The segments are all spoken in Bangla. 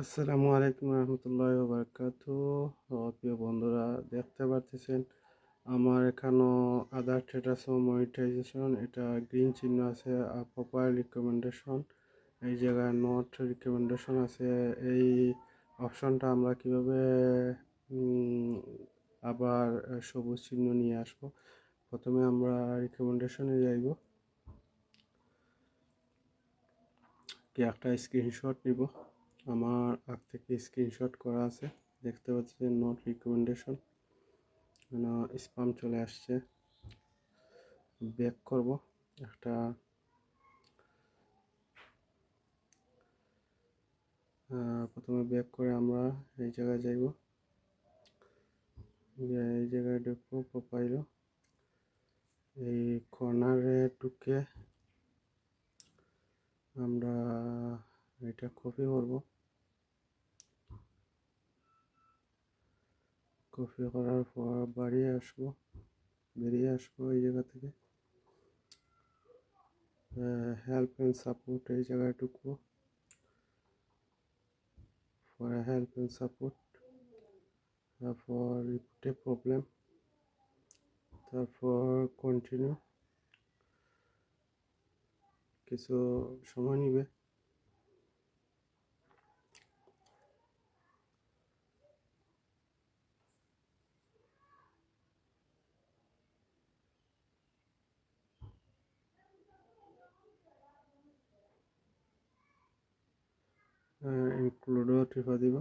আসসালামু আলাইকুম রহমতুল্লাহ বারকাত প্রিয় বন্ধুরা, দেখতে পাচ্ছেন আমার এখানেও আধার স্ট্যাটাস মনিটাইজেশন এটা গ্রিন চিহ্ন আছে প্রপার রিকমেন্ডেশন এই জায়গায় নট রিকমেন্ডেশন আছে। এই অপশনটা আমরা কীভাবে আবার সবুজ চিহ্ন নিয়ে আসব? প্রথমে আমরা রিকমেন্ডেশনে যাইব। কি, একটা স্ক্রিনশট নিব। আমার আগ থেকে স্ক্রিনশট করা আছে। দেখতে পাচ্ছি নোট রিকমেন্ডেশন স্পাম চলে আসছে। ব্যাক করব। একটা প্রথমে ব্যাক করে আমরা এই জায়গায় যাইব। এই জায়গায় ঢুকবো প্রোফাইল এই কর্নারে ঢুকে আমরা এটা কপি করব। কপি করার পর বাড়ি আসব, বেরিয়ে আসব এই জায়গা থেকে। হেল্প অ্যান্ড সাপোর্ট এই জায়গায় ঢুকবো। ফর হেল্প অ্যান্ড সাপোর্ট তারপর রিপোর্টে প্রবলেম তারপর কন্টিনিউ কিছু সময় নিবে। ইনক্লুডও টিপা দিব।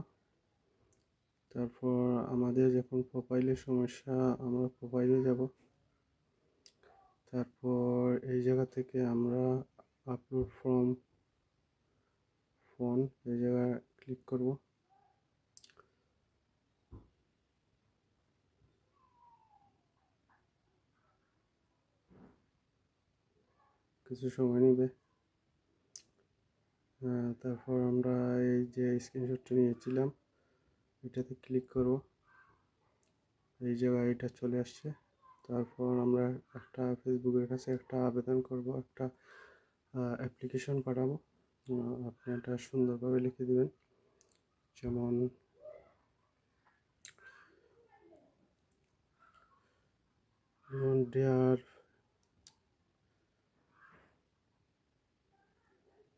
তারপর আমাদের যখন প্রোফাইলের সমস্যা, আমরা প্রোফাইলে যাব। তারপর এই জায়গা থেকে আমরা আপলোড ফর্ম ফোন এই জায়গায় ক্লিক করব। কিছু সময় নেবে। তারপর আমরা এই যে স্ক্রিনশটটা নিয়েছিলাম, এটাতে ক্লিক করব। এই জায়গায় এটা চলে আসছে। তারপর আমরা একটা ফেসবুকের কাছে একটা আবেদন করব, একটা অ্যাপ্লিকেশন পাঠাবো। আপনি এটা সুন্দরভাবে লিখে দেবেন। যেমন dear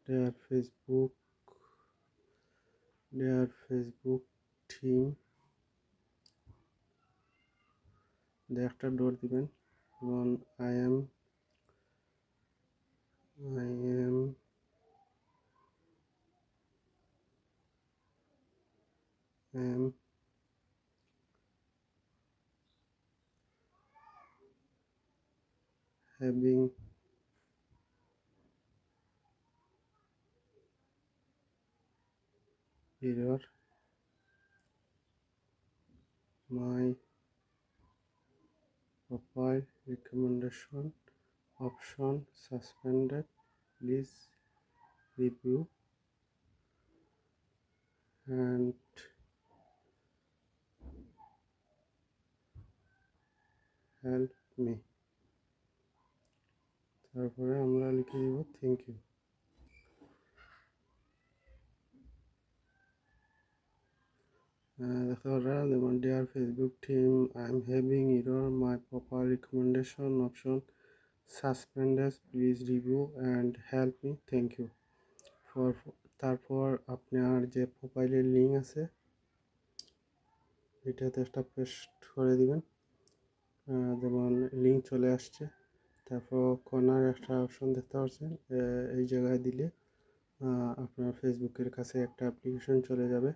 their Facebook their Facebook team একটা ডোর দিবেন যেমন I am I am am having error my profile recommendation option suspended please review and help me তারপরে আমরা লিখে দিব থ্যাংক ইউ referral যেমন dear facebook team i am having error my profile recommendation option suspended please review and help me thank you for তারপর আপনার যে প্রোফাইলের লিঙ্ক আছে এটাতে একটা পেস্ট করে দিবেন যেমন লিঙ্ক চলে আসছে তারপর কর্নার একটা অপশন দেখতে পাচ্ছেন এই জায়গায় দিলে আপনার ফেসবুকের কাছে একটা অ্যাপ্লিকেশন চলে যাবে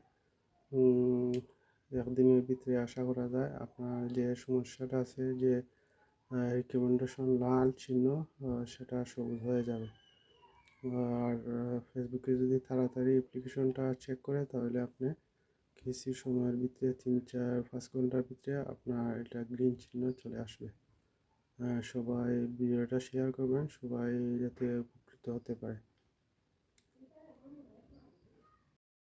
একদিনের ভিতরে আশা করা যায় আপনার যে সমস্যাটা আছে, যে রিকমেন্ডেশন লাল চিহ্ন সেটা সবুজ হয়ে যাবে। আর ফেসবুকে যদি তাড়াতাড়ি অ্যাপ্লিকেশনটা চেক করে, তাহলে আপনি কিছু সময়ের ভিতরে, তিন চার, পাঁচ ঘণ্টার ভিতরে আপনার এটা গ্রিন চিহ্ন চলে আসবে। সবাই ভিডিওটা শেয়ার করবেন, সবাই যাতে উপকৃত হতে পারে।